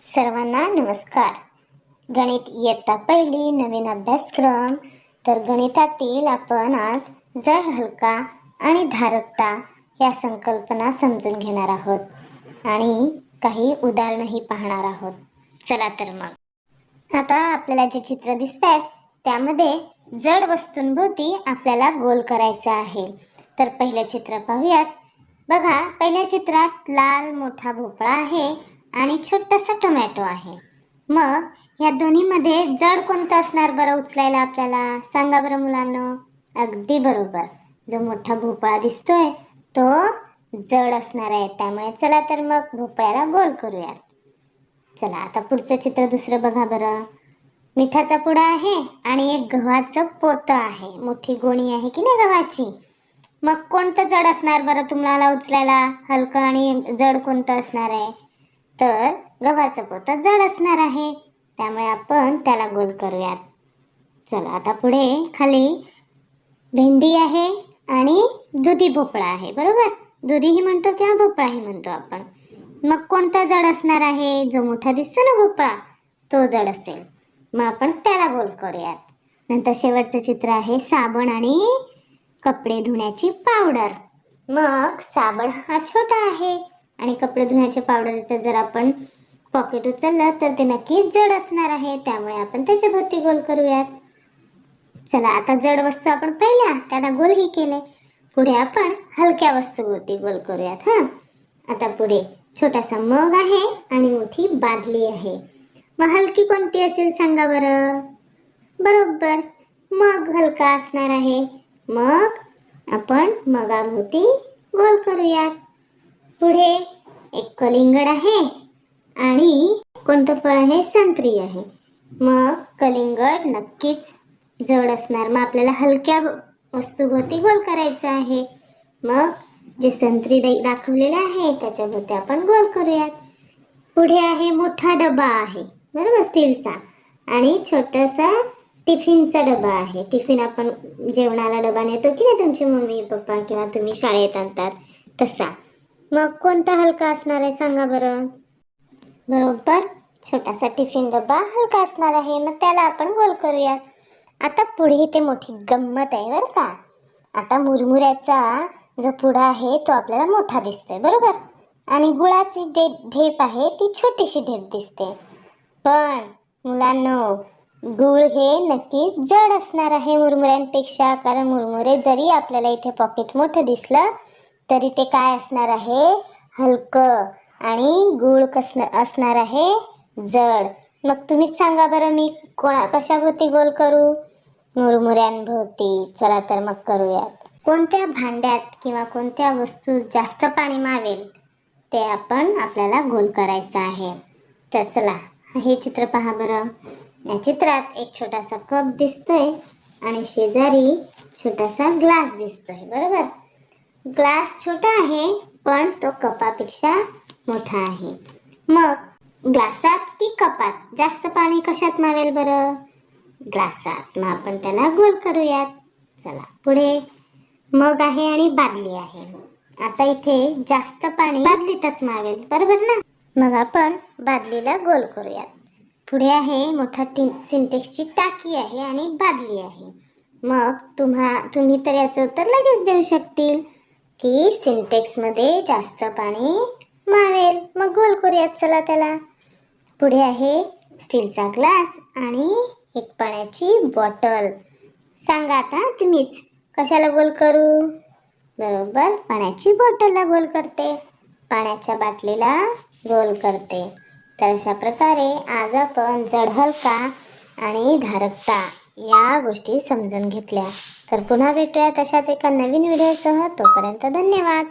सर्वांना नमस्कार. गणित इयत्ता पहिली नवीन अभ्यासक्रम. तर गणितातील आपण आज जड हलका आणि धारकता या संकल्पना समजून घेणार आहोत. आणि काही उदाहरणंही पाहणार आहोत. चला तर मग. आता आपल्याला जे चित्र दिसत आहेत त्यामध्ये जड वस्तूंभोवती आपल्याला गोल करायचा आहे. तर पहिलं चित्र पाहूयात. बघा पहिल्या चित्रात लाल मोठा भोपळा आहे. आणि छोटासा टोमॅटो आहे. मग या दोन्हीमध्ये जड कोणतं असणार बरं उचलायला आपल्याला? सांगा बरं मुलांना. अगदी बरोबर. जो मोठा भोपळा दिसतोय तो जड असणार आहे. त्यामुळे चला तर मग भोपळ्याला गोल करूया चला आता पुढचं चित्र दुसरं बघा बरं. मिठाचा पुडा आहे आणि एक गव्हाचं पोतं आहे. मोठी गोणी आहे की नाही गव्हाची? मग कोणतं जड असणार बरं तुम्हाला उचलायला? हलकं आणि जड कोणतं असणार आहे? तर गव्हाचं पोतं जड असणार आहे. त्यामुळे आपण त्याला गोल करूयात. चला आता पुढे खाली भेंडी आहे आणि दुधी भोपळा आहे बरोबर? दुधीही म्हणतो किंवा भोपळाही म्हणतो आपण. मग कोणता जड असणार आहे? जो मोठा दिसतो ना भोपळा तो जड असेल. मग आपण त्याला गोल करूयात. नंतर शेवटचं चित्र आहे साबण आणि कपडे धुण्याची पावडर. मग साबण हा छोटा आहे. आणि कपडे धुण्याच्या पावडरचं जर आपण पॉकेट उचललं तर ते नक्कीच जड असणार आहे. त्यामुळे आपण त्याच्या भोवती गोल करूयात. चला आता जड वस्तू आपण पाहिल्या. त्यांना गोलही केले. पुढे आपण हलक्या वस्तूभोवती गोल करूयात हां? आता पुढे छोटासा मग आहे आणि मोठी बादली आहे. मग हलकी कोणती असेल सांगा बरं? बरोबर. मग हलका असणार आहे. मग आपण मगाभोवती गोल करूयात. पुढे एक कलिंगड आहे आणि कोणतं फळ आहे? संत्री आहे. मग कलिंगड नक्कीच जड असणार. मग आपल्याला हलक्या वस्तूभोवती गोल करायचं आहे. मग जे संत्री दाखवलेलं आहे त्याच्याभोवती आपण गोल करूयात. पुढे आहे मोठा डबा आहे. बरोबर? स्टीलचा. आणि छोटासा टिफिनचा डबा आहे. टिफिन आपण जेवणाला डबा नेतो की नाही तुमची मम्मी पप्पा किंवा तुम्ही शाळेत आणतात? तसा. मग कोणता हलका असणार आहे सांगा बरं. बरोबर. छोटासा टिफिन डबा हलका असणार आहे. मग त्याला आपण गोल करूयात. आता पुढे ते मोठी गंमत आहे बरं का. आता मुरमुऱ्याचा जो पुडा आहे तो आपल्याला मोठा दिसतोय. बरोबर? आणि गुळाची जे ढेप आहे ती छोटीशी ढेप दिसते. पण मुलांनो गुळ हे नक्कीच जड असणार आहे मुरमुऱ्यांपेक्षा. कारण मुरमुरे जरी आपल्याला इथे पॉकेट मोठं दिसलं तरी ते काय असणार आहे? हलकं आणि गुळ कसं असणार आहे? जड. मग तुम्हीच सांगा बरं मी कोणा कशाभोवती गोल करू? मुरमुऱ्यांभोवती. चला तर मग करूयात. कोणत्या भांड्यात किंवा कोणत्या वस्तू जास्त पाणी मावेल ते आपण आपल्याला गोल करायचं आहे. तर चला हे चित्र पहा बरं. या चित्रात एक छोटासा कप दिसतोय आणि शेजारी छोटासा ग्लास दिसतोय. बरोबर? ग्लास छोटा आहे पण तो कपापेक्षा मोठा आहे. मग ग्लासात की कपात? जास्त पाणी कशात मावेल बरं? ग्लासात मग आपण त्याला गोल करूयात. चला पुढे. मग आहे आणि बादली आहे. आता इथे जास्त पाणी बादलीतच मावेल बरोबर ना? मग आपण बादलीला गोल करूयात. पुढे आहे मोठा टिन सिंटेक्सची टाकी आहे आणि बादली आहे. मग तुम्हा तुम्ही तर याचं उत्तर लगेच देऊ शकतील. की सिंटेक्समध्ये जास्त पाणी मावेल मग गोल करूयात चला त्याला. पुढे आहे स्टीलचा ग्लास आणि एक पाण्याची बॉटल. सांगा आता तुम्हीच कशाला गोल करू? बरोबर पाण्याची बॉटलला गोल करते. पाण्याच्या बाटलीला गोल करते. तर अशा प्रकारे आज आपण जड हलका आणि धारकता या गोष्टी समजून घेतल्या. तर पुन्हा भेटूया तशाच एका नवीन व्हिडिओसह. तोपर्यंत धन्यवाद.